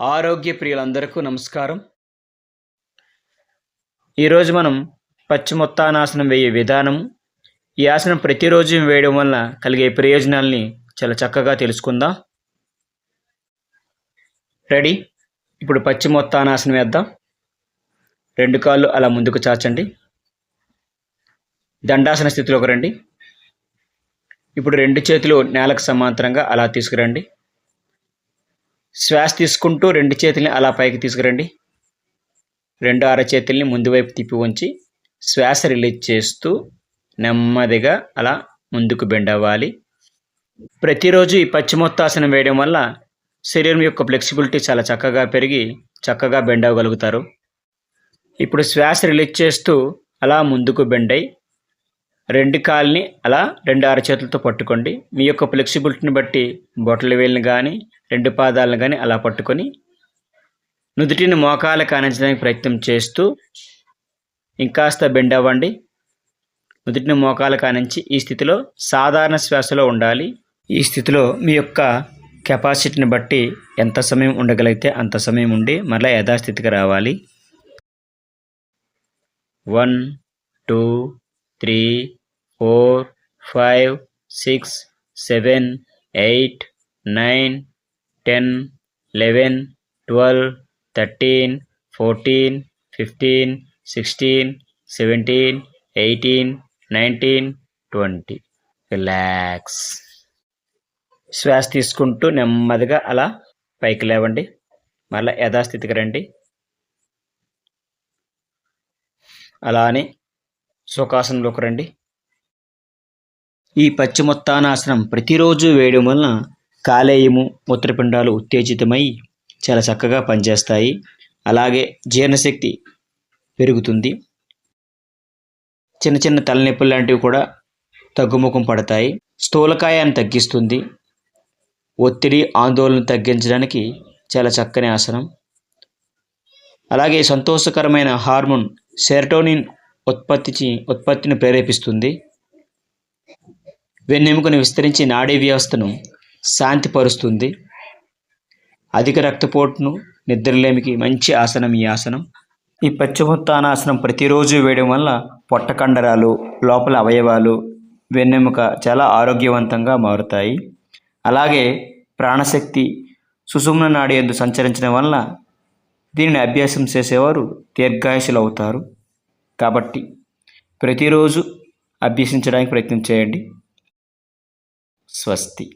ఆరోగ్య ప్రియులందరికీ నమస్కారం. ఈరోజు మనం పశ్చిమోత్తానాసనం వేయే విధానం ఈ ఆసనం ప్రతిరోజు వేయడం వల్ల కలిగే ప్రయోజనాల్ని చాలా చక్కగా తెలుసుకుందాం. రెడీ? ఇప్పుడు పశ్చిమోత్తానాసనం వేద్దాం. రెండు కాళ్ళు అలా ముందుకు చాచండి. దండాసన స్థితిలోకి రండి. ఇప్పుడు రెండు చేతులు నేలకు సమాంతరంగా అలా తీసుకురండి. శ్వాస తీసుకుంటూ రెండు చేతుల్ని అలా పైకి తీసుకురండి. రెండు అరచేతుల్ని ముందు వైపు తిప్పి ఉంచి శ్వాస రిలీజ్ చేస్తూ నెమ్మదిగా అలా ముందుకు బెండ్ అవ్వాలి. ప్రతిరోజు ఈ పశ్చిమోత్తాసనం వేయడం వల్ల శరీరం యొక్క ఫ్లెక్సిబిలిటీ చాలా చక్కగా పెరిగి చక్కగా బెండ్ అవ్వగలుగుతారు. ఇప్పుడు శ్వాస రిలీజ్ చేస్తూ అలా ముందుకు బెండ్ అయి రెండు కాల్ని అలా రెండు అరచేతులతో పట్టుకోండి. మీ యొక్క ఫ్లెక్సిబిలిటీని బట్టి బొట్టల వేలిని కానీ రెండు పాదాలను కానీ అలా పట్టుకొని నుదుటిని మోకాలు కానించడానికి ప్రయత్నం చేస్తూ ఇంకాస్త బెండ్ అవ్వండి. నుదుటిని మోకాలు కానించి ఈ స్థితిలో సాధారణ శ్వాసలో ఉండాలి. ఈ స్థితిలో మీ యొక్క కెపాసిటీని బట్టి ఎంత సమయం ఉండగలిగితే అంత సమయం ఉండి మరలా యథాస్థితికి రావాలి. One two three four five six seven eight nine ten eleven twelve thirteen fourteen fifteen sixteen seventeen eighteen nineteen twenty. Relax. శ్వాస తీసుకుంటూ నెమ్మదిగా అలా పైకి లేవండి. మళ్ళీ యథాస్థితికి రండి. అలానే సుఖాసనంలోకి రండి. ఈ పశ్చిమోత్తానాసనం ప్రతిరోజు వేయడం వలన కాలేయము మూత్రపిండాలు ఉత్తేజితమై చాలా చక్కగా పనిచేస్తాయి. అలాగే జీర్ణశక్తి పెరుగుతుంది. చిన్న చిన్న తలనొప్పులు లాంటివి కూడా తగ్గుముఖం పడతాయి. స్థూలకాయాన్ని తగ్గిస్తుంది. ఒత్తిడి ఆందోళన తగ్గించడానికి చాలా చక్కని ఆసనం. అలాగే సంతోషకరమైన హార్మోన్ సెరటోనిన్ ఉత్పత్తి ఉత్పత్తిని ప్రేరేపిస్తుంది. వెన్నెముకను విస్తరించి నాడీ వ్యవస్థను శాంతిపరుస్తుంది. అధిక రక్తపోటును నిద్రలేమికి మంచి ఆసనం ఈ ఆసనం. ఈ పశ్చిమోత్తానాసనం ప్రతిరోజు వేయడం వల్ల పొట్ట కండరాలు లోపల అవయవాలు వెన్నెముక చాలా ఆరోగ్యవంతంగా మారుతాయి. అలాగే ప్రాణశక్తి సుషుమ్న నాడి ఎందు సంచరించడం వల్ల దీనిని అభ్యాసం చేసేవారు దీర్ఘాయుషులు అవుతారు కాబట్టి ప్రతిరోజు అభ్యసించడానికి ప్రయత్నం చేయండి. స్వస్తి